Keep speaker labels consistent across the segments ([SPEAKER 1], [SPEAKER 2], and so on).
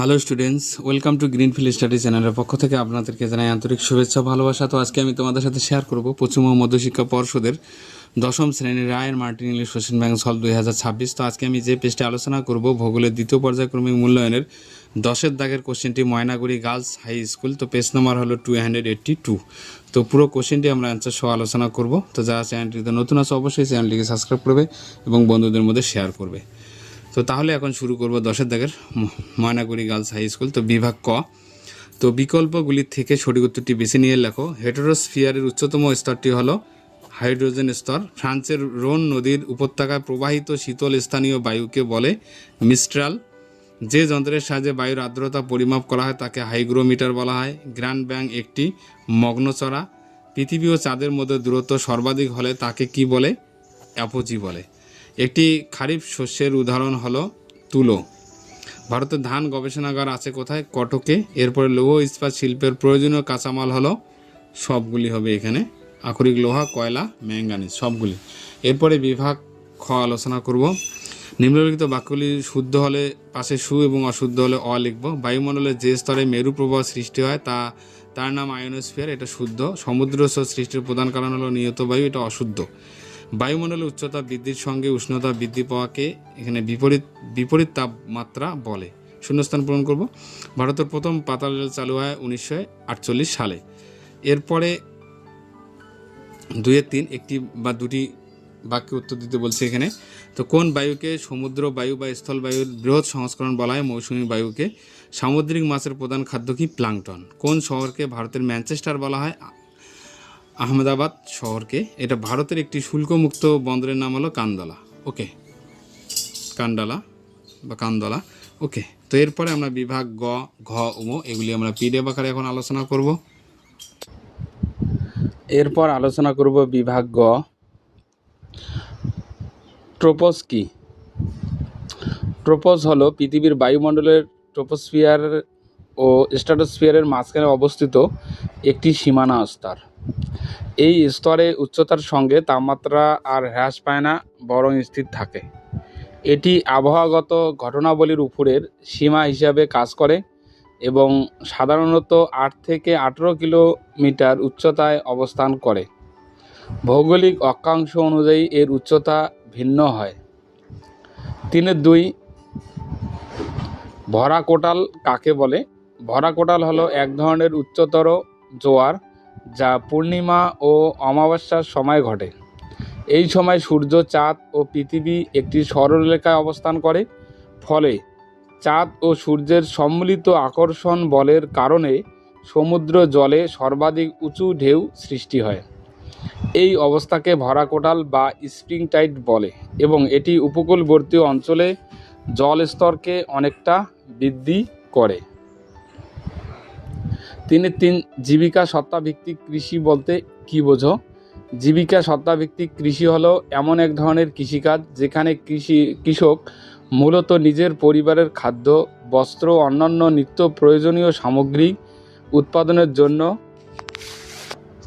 [SPEAKER 1] Hello students welcome to Greenfield study চ্যানেলের পক্ষ থেকে আপনাদেরকে জানাই আন্তরিক শুভেচ্ছা, ভালোবাসা। তো আজকে আমি তোমাদের সাথে শেয়ার করব পশ্চিমবঙ্গ মধ্যশিক্ষা পর্ষদের দশম শ্রেণির রায়ের Martin English question bank solve দুই তো আজকে আমি যে পেজটি আলোচনা করব, ভূগোলের দ্বিতীয় পর্যায়ক্রমিক মূল্যায়নের দশের দাগের কোশ্চেনটি ময়নাগুড়ি গার্লস হাই স্কুল। তো পেজ নাম্বার হলো টু হান্ড্রেড এইট্টি টু তো পুরো কোশ্চেনটি আমরা অ্যান্সার সহ আলোচনা করব। তো যারা চ্যানেলটিতে নতুন আছে, অবশ্যই চ্যানেলটিকে সাবস্ক্রাইব করবে এবং বন্ধুদের মধ্যে শেয়ার করবে। তো তাহলে এখন শুরু করব দশের দাগের ময়নাগুড়ি গার্লস হাই স্কুল, তো বিভাগ ক। তো বিকল্পগুলির থেকে সঠিক উত্তরটি বেছে নিয়ে লেখো। হেটেরোস্ফিয়ারের উচ্চতম স্তরটি হলো হাইড্রোজেন স্তর। ফ্রান্সের রোন নদীর উপত্যকায় প্রবাহিত শীতল স্থানীয় বায়ুকে বলে মিস্ট্রাল। যে যন্ত্রের সাহায্যে বায়ুর আর্দ্রতা পরিমাপ করা হয় তাকে হাইগ্রোমিটার বলা হয়। গ্র্যান্ড ব্যাং একটি মগ্নচড়া পৃথিবী ও চাঁদের মধ্যে দূরত্ব সর্বাধিক হলে তাকে কি বলে? অ্যাপোজি বলে। একটি খারিফ শস্যের উদাহরণ হলো তুলো। ভারতের ধান গবেষণাগার আছে কোথায়? কটকে। এরপরে লৌহ ইস্পাত শিল্পের প্রয়োজনীয় কাঁচামাল হলো সবগুলি হবে এখানে। আকরিক লোহা, কয়লা ম্যাঙ্গানিজ সবগুলি। এরপরে বিভাগ খ আলোচনা করব। নিম্নলিখিত বাক্যগুলি শুদ্ধ হলে পাশে সু এবং অশুদ্ধ হলে অ লিখব। বায়ুমণ্ডলের যে স্তরে মেরু প্রবাহ সৃষ্টি হয় তা, তার নাম আয়নোস্ফিয়ার, এটা শুদ্ধ। সমুদ্র সৃষ্টির প্রধান কারণ হলো নিয়ত বায়ু, এটা অশুদ্ধ। বায়ুমণ্ডলের উচ্চতা বৃদ্ধির সঙ্গে উষ্ণতা বৃদ্ধি পাওয়াকে এখানে বিপরীত বিপরীত তাপমাত্রা বলে। শূন্যস্থান পূরণ করব। ভারতের প্রথম পাতাল রেল চালু হয় উনিশশো আটচল্লিশ সালে। এরপরে দুইয়ের তিন, একটি বা দুটি বাক্যে উত্তর দিতে বলছে এখানে। তো কোন বায়ুকে সমুদ্র বায়ু বা স্থল বায়ুর বৃহৎ সংস্করণ বলা হয়? মৌসুমী বায়ুকে। সামুদ্রিক মাছের প্রধান খাদ্য কি? প্লাংটন। কোন শহরকে ভারতের ম্যানচেস্টার বলা হয়? আহমেদাবাদ শহরকে। এটা ভারতের একটি শুল্কমুক্ত বন্দরের নাম হলো কান্দলা। ওকে। কান্ডালা বা কান্দলা। ওকে। তো এরপরে আমরা বিভাগ গ, ঘ, উম, এগুলি আমরা পিডিএফ আকারে এখন আলোচনা করব। এরপর আলোচনা করব বিভাগ গ। ট্রোপোস কি? ট্রোপোস হলো পৃথিবীর বায়ুমণ্ডলের ট্রোপোস্ফিয়ার ও স্ট্র্যাটোস্ফিয়ারের মাঝখানে অবস্থিত একটি সীমানা স্তর। এই স্তরে উচ্চতার সঙ্গে তাপমাত্রা আর হ্রাস পায় না, বরং স্থির থাকে। এটি আবহাওয়াগত ঘটনাবলীর উপরের সীমা হিসাবে কাজ করে এবং সাধারণত আট থেকে আঠেরো কিলোমিটার উচ্চতায় অবস্থান করে। ভৌগোলিক অক্ষাংশ অনুযায়ী এর উচ্চতা ভিন্ন হয়। তিনের দুই ভরা কোটাল কাকে বলে? ভরা কোটাল হলো এক ধরনের উচ্চতর জোয়ার যা পূর্ণিমা ও অমাবস্যার সময় ঘটে। এই সময় সূর্য, চাঁদ ও পৃথিবী একটি সরলরেখায় অবস্থান করে। ফলে চাঁদ ও সূর্যের সম্মিলিত আকর্ষণ বলের কারণে সমুদ্র জলে সর্বাধিক উঁচু ঢেউ সৃষ্টি হয়। এই অবস্থাকে ভরা কোটাল বা স্প্রিং টাইট বলে এবং এটি উপকূলবর্তী অঞ্চলে জলস্তরকে অনেকটা বৃদ্ধি করে। তিনের তিন জীবিকা সত্তাভিত্তিক কৃষি বলতে কি বোঝো? জীবিকা সত্তাভিত্তিক কৃষি হলো এমন এক ধরনের কৃষিকাজ যেখানে কৃষি, কৃষক মূলত নিজের পরিবারের খাদ্য, বস্ত্র, অন্যান্য নিত্য প্রয়োজনীয় সামগ্রী উৎপাদনের জন্য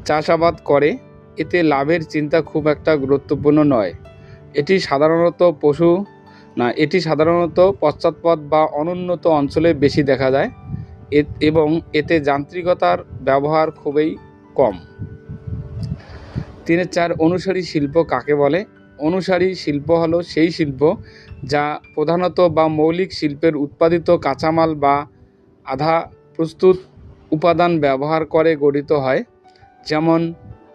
[SPEAKER 1] চাষাবাদ করে। এতে লাভের চিন্তা খুব একটা গুরুত্বপূর্ণ নয়। এটি সাধারণত পশু না, এটি সাধারণত পশ্চাৎপদ বা অনুন্নত অঞ্চলে বেশি দেখা যায়। এবং এতে যান্ত্রিকতার ব্যবহার খুবই কম। তিনের চার অনুসারী শিল্প কাকে বলে? অনুসারী শিল্প হলো সেই শিল্প যা প্রধানত বা মৌলিক শিল্পের উৎপাদিত কাঁচামাল বা আধা প্রস্তুত উপাদান ব্যবহার করে গঠিত হয়। যেমন,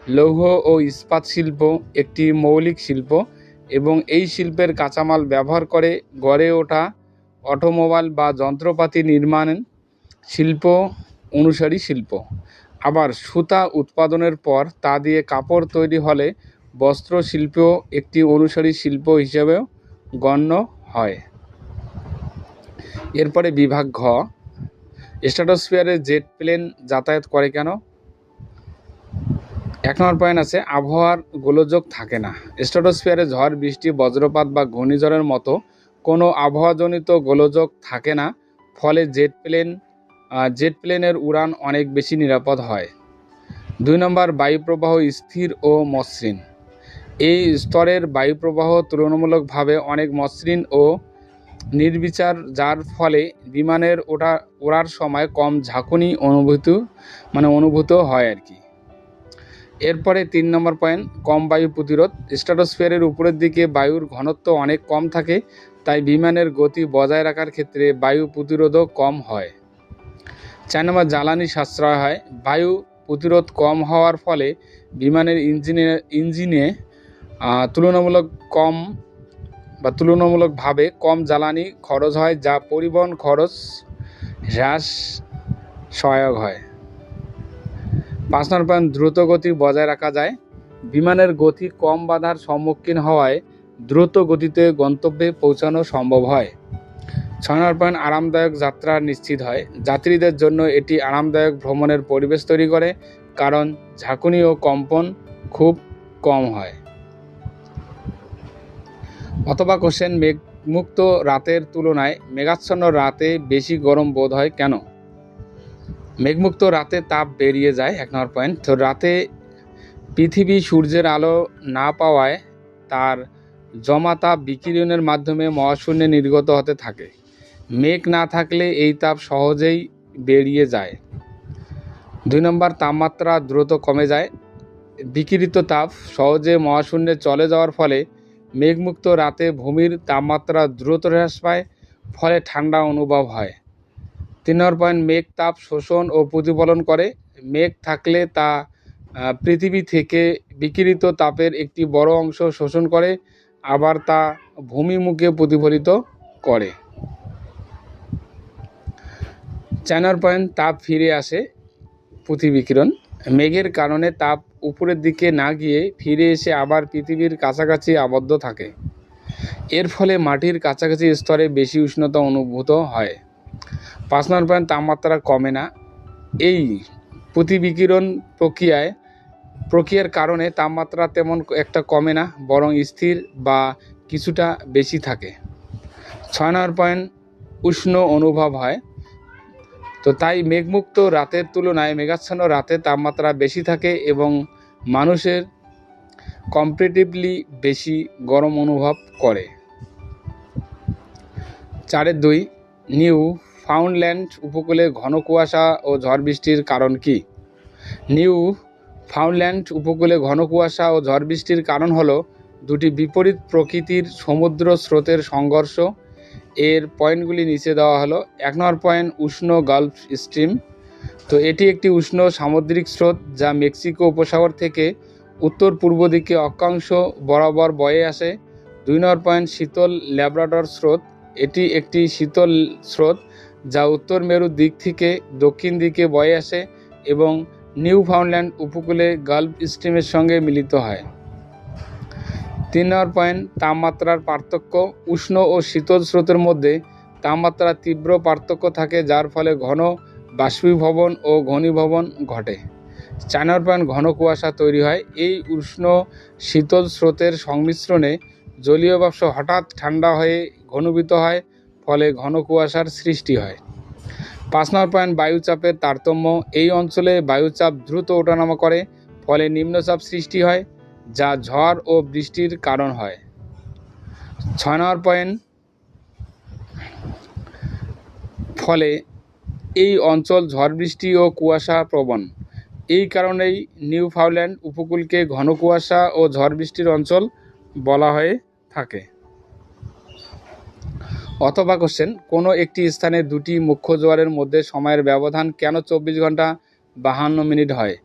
[SPEAKER 1] লৌহ ও ইস্পাত শিল্প একটি মৌলিক শিল্প এবং এই শিল্পের কাঁচামাল ব্যবহার করে গড়ে ওঠা অটোমোবাইল বা যন্ত্রপাতি নির্মাণ শিল্প, অনুসারী শিল্প। আবার সুতা উৎপাদনের পর তা দিয়ে কাপড় তৈরি হলে বস্ত্র শিল্প একটি অনুসারী শিল্প হিসেবেও গণ্য হয়। এরপরে বিভাগ ঘ। স্ট্র্যাটোস্ফিয়ারে জেট প্লেন যাতায়াত করে কেন? এক নম্বর পয়েন্ট আছে, আবহাওয়ার গোলযোগ থাকে না। স্ট্র্যাটোস্ফিয়ারে ঝড়, বৃষ্টি, বজ্রপাত বা ঘূর্ণিঝড়ের মতো কোনো আবহাওয়াজনিত গোলযোগ থাকে না। ফলে জেট প্লেন জেট প্লেনের উড়ান অনেক বেশি নিরাপদ হয়। দুই নম্বর, বায়ুপ্রবাহ স্থির ও মসৃণ। এই স্তরের বায়ুপ্রবাহ তুলনামূলকভাবে অনেক মসৃণ ও নির্বিচার, যার ফলে বিমানের ওঠা, ওড়ার সময় কম ঝাঁকুনি অনুভূত মানে অনুভূত হয় আর কি। এরপরে তিন নম্বর পয়েন্ট, কম বায়ু প্রতিরোধ। স্ট্রাটোস্ফিয়ারের উপরের দিকে বায়ুর ঘনত্ব অনেক কম থাকে, তাই বিমানের গতি বজায় রাখার ক্ষেত্রে বায়ু প্রতিরোধও কম হয়। চার জ্বালানি সাশ্রয় হয়। বায়ু প্রতিরোধ কম হওয়ার ফলে বিমানের ইঞ্জিনে ইঞ্জিনে তুলনামূলক কম বা তুলনামূলকভাবে কম জ্বালানি খরচ হয়, যা পরিবহন খরচ হ্রাস সহায়ক হয়। পাঁচ নম্বর দ্রুত গতি বজায় রাখা যায়। বিমানের গতি কম বাধার সম্মুখীন হওয়ায় দ্রুত গতিতে গন্তব্যে পৌঁছানো সম্ভব হয়। পয়েন্ট আরামদায়ক যাত্রা নিশ্চিত হয়। যাত্রীদের জন্য এটি আরামদায়ক ভ্রমণের পরিবেশ তৈরি করে, কারণ ঝাঁকুনি ও কম্পন খুব কম হয়। অথবা কোশ্চেন মেঘমুক্ত রাতের তুলনায় মেঘাচ্ছন্ন রাতে বেশি গরম বোধ হয় কেন? মেঘমুক্ত রাতে তাপ বেরিয়ে যায়, এক নম্বর পয়েন্ট। তো রাতে পৃথিবী সূর্যের আলো না পাওয়ায় তার জমা তাপ বিকিরণের মাধ্যমে মহাশূন্যে নির্গত হতে থাকে। মেঘ না থাকলে এই তাপ সহজেই বেরিয়ে যায়। দুই নম্বর, তাপমাত্রা দ্রুত কমে যায়। বিকিরিত তাপ সহজে মহাশূন্যে চলে যাওয়ার ফলে মেঘমুক্ত রাতে ভূমির তাপমাত্রা দ্রুত হ্রাস পায়, ফলে ঠান্ডা অনুভব হয়। তিন নম্বর পয়েন্ট, মেঘ তাপ শোষণ ও প্রতিফলন করে। মেঘ থাকলে তা পৃথিবী থেকে বিকিরিত তাপের একটি বড় অংশ শোষণ করে, আবার তা ভূমিমুখে প্রতিফলিত করে। চায়নার পয়েন্ট তাপ ফিরে আসে প্রতিবিকিরণ মেঘের কারণে তাপ উপরের দিকে না গিয়ে ফিরে এসে আবার পৃথিবীর কাছাকাছি আবদ্ধ থাকে। এর ফলে মাটির কাছাকাছি স্তরে বেশি উষ্ণতা অনুভূত হয়। পাঁচ নম্বর পয়েন্ট তাপমাত্রা কমে না। এই প্রতিবিকিরণ প্রক্রিয়ায়, প্রক্রিয়ার কারণে তাপমাত্রা তেমন একটা কমে না, বরং স্থির বা কিছুটা বেশি থাকে। ছয় নম্বর পয়েন্ট উষ্ণ অনুভব হয়। তো তাই মেঘমুক্ত রাতের তুলনায় মেঘাচ্ছন্ন রাতে তাপমাত্রা বেশি থাকে এবং মানুষের কম্পারেটিভলি বেশি গরম অনুভব করে। চারের দুই, নিউ ফাউন্ডল্যান্ড উপকূলে ঘন কুয়াশা ও ঝড় বৃষ্টির কারণ কি? নিউ ফাউন্ডল্যান্ড উপকূলে ঘন কুয়াশা ও ঝড় বৃষ্টির কারণ হলো দুটি বিপরীত প্রকৃতির সমুদ্র স্রোতের সংঘর্ষ এর পয়েন্টগুলি নিচে দেওয়া হলো। এক নম্বর পয়েন্ট, উষ্ণ গালফ স্ট্রিম। তো এটি একটি উষ্ণ সামুদ্রিক স্রোত যা মেক্সিকো উপসাগর থেকে উত্তর পূর্ব দিকে অক্ষাংশ বরাবর বয়ে আসে। দুই নম্বর পয়েন্ট, শীতল ল্যাব্রাডর স্রোত। এটি একটি শীতল স্রোত যা উত্তর মেরুর দিক থেকে দক্ষিণ দিকে বয়ে আসে এবং নিউ ফাউন্ডল্যান্ড উপকূলে গালফ স্ট্রিমের সঙ্গে মিলিত হয়। তিন নম্বর পয়েন্ট তাপমাত্রার পার্থক্য উষ্ণ ও শীতল স্রোতের মধ্যে তাপমাত্রার তীব্র পার্থক্য থাকে, যার ফলে ঘন বাষ্পীভবন ও ঘনীভবন ঘটে। চার নম্বর পয়েন্ট ঘন কুয়াশা তৈরি হয়। এই উষ্ণ শীতল স্রোতের সংমিশ্রণে জলীয় বাষ্প হঠাৎ ঠান্ডা হয়ে ঘনীভূত হয়, ফলে ঘন কুয়াশার সৃষ্টি হয়। পাঁচ নম্বর পয়েন্ট বায়ুচাপের তারতম্য, এই অঞ্চলে বায়ুচাপ দ্রুত ওঠানামা করে, ফলে নিম্নচাপ সৃষ্টি হয়। যা ঝড় ও বৃষ্টির কারণ হয়। ছয় নম্বর পয়েন্ট, ফলে এই অঞ্চল ঝড় বৃষ্টি ও কুয়াশা প্রবণ। এই কারণেই নিউ ফাউল্যান্ড উপকূলকে ঘন কুয়াশা ও ঝড় বৃষ্টির অঞ্চল বলা হয়ে থাকে। অথবা কোশ্চেন কোনো একটি স্থানে দুটি মুখ্য জোয়ারের মধ্যে সময়ের ব্যবধান কেন চব্বিশ ঘণ্টা বাহান্ন মিনিট হয়?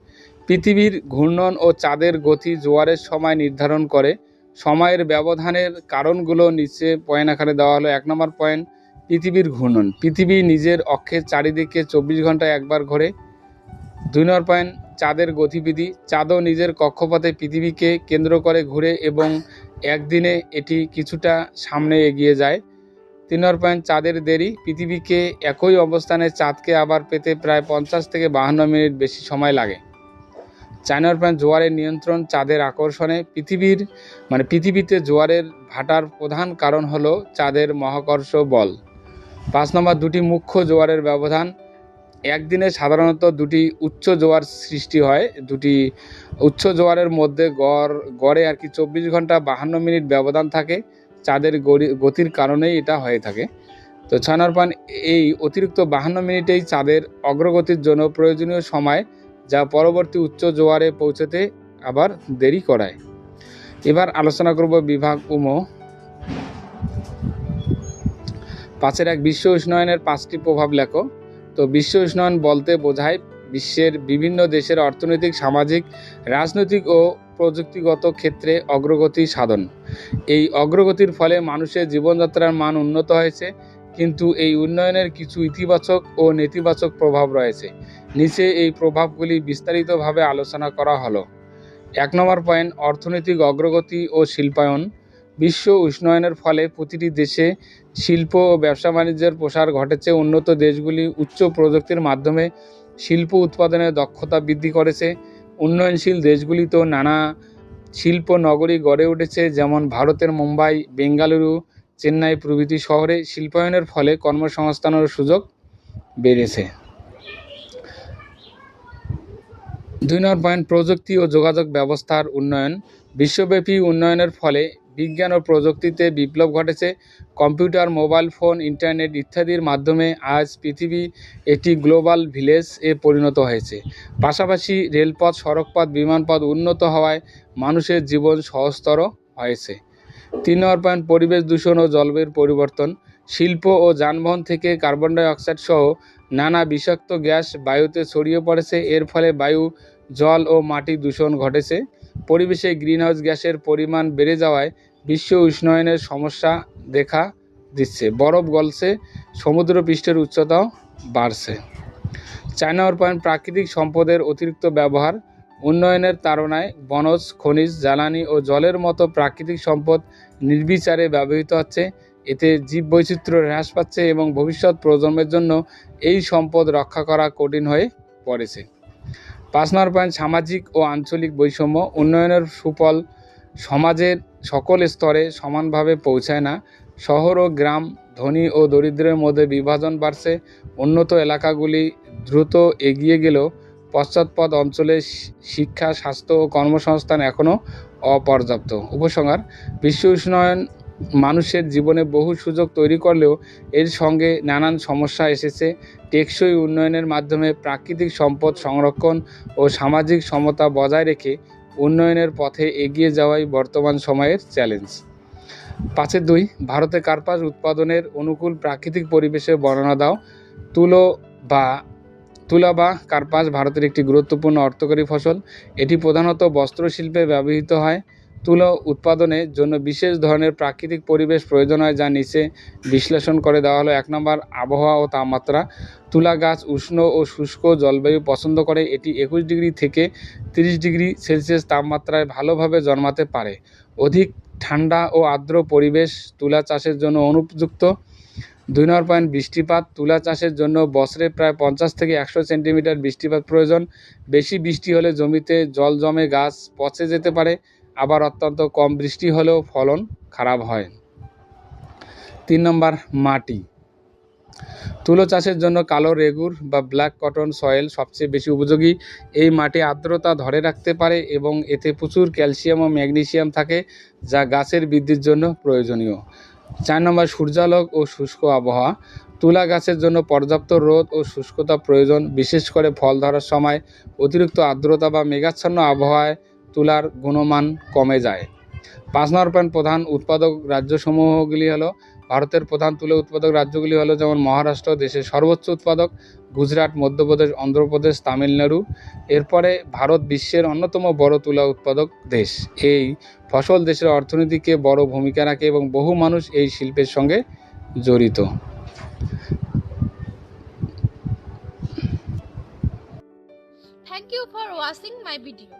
[SPEAKER 1] পৃথিবীর ঘূর্ণন ও চাঁদের গতি জোয়ারের সময় নির্ধারণ করে। সময়ের ব্যবধানের কারণগুলো নিচে পয়েন্ট আকারে দেওয়া হলো। এক নম্বর পয়েন্ট, পৃথিবীর ঘূর্ণন। পৃথিবী নিজের অক্ষের চারিদিকে চব্বিশ ঘন্টায় একবার ঘোরে। দুই নম্বর পয়েন্ট, চাঁদের গতিবিধি। চাঁদও নিজের কক্ষপথে পৃথিবীকে কেন্দ্র করে ঘুরে এবং একদিনে এটি কিছুটা সামনে এগিয়ে যায়। তিন নম্বর পয়েন্ট, চাঁদের দেরি। পৃথিবীকে একই অবস্থানে চাঁদকে আবার পেতে প্রায় পঞ্চাশ থেকে বাহান্ন মিনিট বেশি সময় লাগে। চার নম্বর জোয়ারের নিয়ন্ত্রণ চাঁদের আকর্ষণে পৃথিবীর মানে পৃথিবীতে জোয়ারের ভাটার প্রধান কারণ হলো চাঁদের মহাকর্ষ বল। পাঁচ নম্বর, দুটি মুখ্য জোয়ারের ব্যবধান। একদিনে সাধারণত দুটি উচ্চ জোয়ার সৃষ্টি হয়। দুটি উচ্চ জোয়ারের মধ্যে গড়, গড়ে আর কি চব্বিশ ঘণ্টা বাহান্ন মিনিট ব্যবধান থাকে। চাঁদের গতির কারণেই এটা হয়ে থাকে। তো নম্বর, এই অতিরিক্ত বাহান্ন মিনিটেই চাঁদের অগ্রগতির জন্য প্রয়োজনীয় সময় যা পরবর্তী উচ্চ জোয়ারে পৌঁছতে আবার দেরি করায়। এবার আলোচনা করব বিভাগ উমো পাঁচের এক বিশ্ব উষ্ণায়নের পাঁচটি প্রভাব লেখো। তো বিশ্ব উষ্ণায়ন বলতে বোঝায় বিশ্বের বিভিন্ন দেশের অর্থনৈতিক, সামাজিক, রাজনৈতিক ও প্রযুক্তিগত ক্ষেত্রে অগ্রগতি সাধন। এই অগ্রগতির ফলে মানুষের জীবনযাত্রার মান উন্নত হয়েছে। কিন্তু এই উন্নয়নের কিছু ইতিবাচক ও নেতিবাচক প্রভাব রয়েছে। নিচে এই প্রভাবগুলি বিস্তারিতভাবে আলোচনা করা হলো। এক নম্বর পয়েন্ট, অর্থনৈতিক অগ্রগতি ও শিল্পায়ন। বিশ্ব উষ্ণায়নের ফলে প্রতিটি দেশে শিল্প ও ব্যবসা বাণিজ্যের প্রসার ঘটেছে। উন্নত দেশগুলি উচ্চ প্রযুক্তির মাধ্যমে শিল্প উৎপাদনের দক্ষতা বৃদ্ধি করেছে। উন্নয়নশীল দেশগুলিতেও নানা শিল্প নগরী গড়ে উঠেছে, যেমন ভারতের মুম্বাই, বেঙ্গালুরু চেন্নাই প্রভৃতি শহরে শিল্পায়নের ফলে কর্মসংস্থানের সুযোগ বেড়েছে। দুই নম্বর পয়েন্ট, প্রযুক্তি ও যোগাযোগ ব্যবস্থার উন্নয়ন। বিশ্বব্যাপী উন্নয়নের ফলে বিজ্ঞান ও প্রযুক্তিতে বিপ্লব ঘটেছে। কম্পিউটার, মোবাইল ফোন, ইন্টারনেট ইত্যাদির মাধ্যমে আজ পৃথিবী একটি গ্লোবাল ভিলেজ এ পরিণত হয়েছে। পাশাপাশি রেলপথ, সড়কপথ, বিমানপথ উন্নত হওয়ায় মানুষের জীবন সহজতর হয়েছে। তিন নম্বর পয়েন্ট পরিবেশ দূষণ ও জলবায়ুর পরিবর্তন। শিল্প ও যানবাহন থেকে কার্বন ডাই অক্সাইড সহ নানা বিষাক্ত গ্যাস বায়ুতে ছড়িয়ে পড়েছে। এর ফলে বায়ু, জল ও মাটি দূষণ ঘটেছে। পরিবেশে গ্রিনহাউস গ্যাসের পরিমাণ বেড়ে যাওয়ায় বিশ্ব উষ্ণায়নের সমস্যা দেখা দিচ্ছে। বরফ গলছে সমুদ্র পৃষ্ঠের উচ্চতাও বাড়ছে। নম্বর পয়েন্ট প্রাকৃতিক সম্পদের অতিরিক্ত ব্যবহার। উন্নয়নের তাড়নায় বনজ, খনিজ, জ্বালানি ও জলের মতো প্রাকৃতিক সম্পদ নির্বিচারে ব্যবহৃত হচ্ছে। এতে জীববৈচিত্র্য হ্রাস পাচ্ছে এবং ভবিষ্যৎ প্রজন্মের জন্য এই সম্পদ রক্ষা করা কঠিন হয়ে পড়েছে। পাঁচ নম্বর পয়েন্ট, সামাজিক ও আঞ্চলিক বৈষম্য। উন্নয়নের সুফল সমাজের সকল স্তরে সমানভাবে পৌঁছায় না। শহর ও গ্রাম ধনী ও দরিদ্রের মধ্যে বিভাজন বাড়ছে। উন্নত এলাকাগুলি দ্রুত এগিয়ে গেলেও পশ্চাৎপদ অঞ্চলে শিক্ষা, স্বাস্থ্য ও কর্মসংস্থান এখনও অপর্যাপ্ত। উপসংহার, বিশ্ব উষ্ণায়ন মানুষের জীবনে বহু সুযোগ তৈরি করলেও এর সঙ্গে নানান সমস্যা এসেছে। টেকসই উন্নয়নের মাধ্যমে প্রাকৃতিক সম্পদ সংরক্ষণ ও সামাজিক সমতা বজায় রেখে উন্নয়নের পথে এগিয়ে যাওয়াই বর্তমান সময়ের চ্যালেঞ্জ। পাঁচের দুই, ভারতে কার্পাস উৎপাদনের অনুকূল প্রাকৃতিক পরিবেশে বর্ণনা দাও। তুলো বা তুলা বা কার্পাস ভারতের একটি গুরুত্বপূর্ণ অর্থকরী ফসল। এটি প্রধানত বস্ত্রশিল্পে ব্যবহৃত হয়। তুলা উৎপাদনের জন্য বিশেষ ধরনের প্রাকৃতিক পরিবেশ প্রয়োজন হয়, যা নিচে বিশ্লেষণ করে দেওয়া হলো। এক নম্বর, আবহাওয়া ও তাপমাত্রা। তুলা গাছ উষ্ণ ও শুষ্ক জলবায়ু পছন্দ করে। এটি একুশ ডিগ্রি থেকে তিরিশ ডিগ্রি সেলসিয়াস তাপমাত্রায় ভালোভাবে জন্মাতে পারে। অধিক ঠান্ডা ও আর্দ্র পরিবেশ তুলা চাষের জন্য অনুপযুক্ত। দুই নম্বর পয়েন্ট, বৃষ্টিপাত। তুলা চাষের জন্য বছরে প্রায় পঞ্চাশ থেকে একশো সেন্টিমিটার বৃষ্টিপাত প্রয়োজন। বেশি বৃষ্টি হলে জমিতে জল জমে গাছ পচে যেতে পারে। আবার অত্যন্ত কম বৃষ্টি হলেও ফলন খারাপ হয়। তিন নম্বর, মাটি। তুলো চাষের জন্য কালো রেগুর বা ব্ল্যাক কটন সয়েল সবচেয়ে বেশি উপযোগী। এই মাটি আর্দ্রতা ধরে রাখতে পারে এবং এতে প্রচুর ক্যালসিয়াম ও ম্যাগনেসিয়াম থাকে, যা গাছের বৃদ্ধির জন্য প্রয়োজনীয়। চার নম্বর, সূর্যালোক ও শুষ্ক আবহাওয়া। তুলা গাছের জন্য পর্যাপ্ত রোদ ও শুষ্কতা প্রয়োজন, বিশেষ করে ফল ধরার সময়। অতিরিক্ত আর্দ্রতা বা মেঘাচ্ছন্ন আবহাওয়ায় তুলার গুণমান কমে যায়। পাঁচ নম্বর পয়েন্ট প্রধান উৎপাদক রাজ্যসমূহগুলি হলো, ভারতের প্রধান তুলা উৎপাদক রাজ্যগুলি হলো যেমন মহারাষ্ট্র, দেশের সর্বোচ্চ উৎপাদক, গুজরাট, মধ্যপ্রদেশ, অন্ধ্রপ্রদেশ, তামিলনাড়ু। এরপরে ভারত বিশ্বের অন্যতম বড় তুলা উৎপাদক দেশ। এই ফসল দেশের অর্থনীতিকে বড় ভূমিকা রাখে এবং বহু মানুষ এই শিল্পের সঙ্গে জড়িত।
[SPEAKER 2] Thank you for watching my video.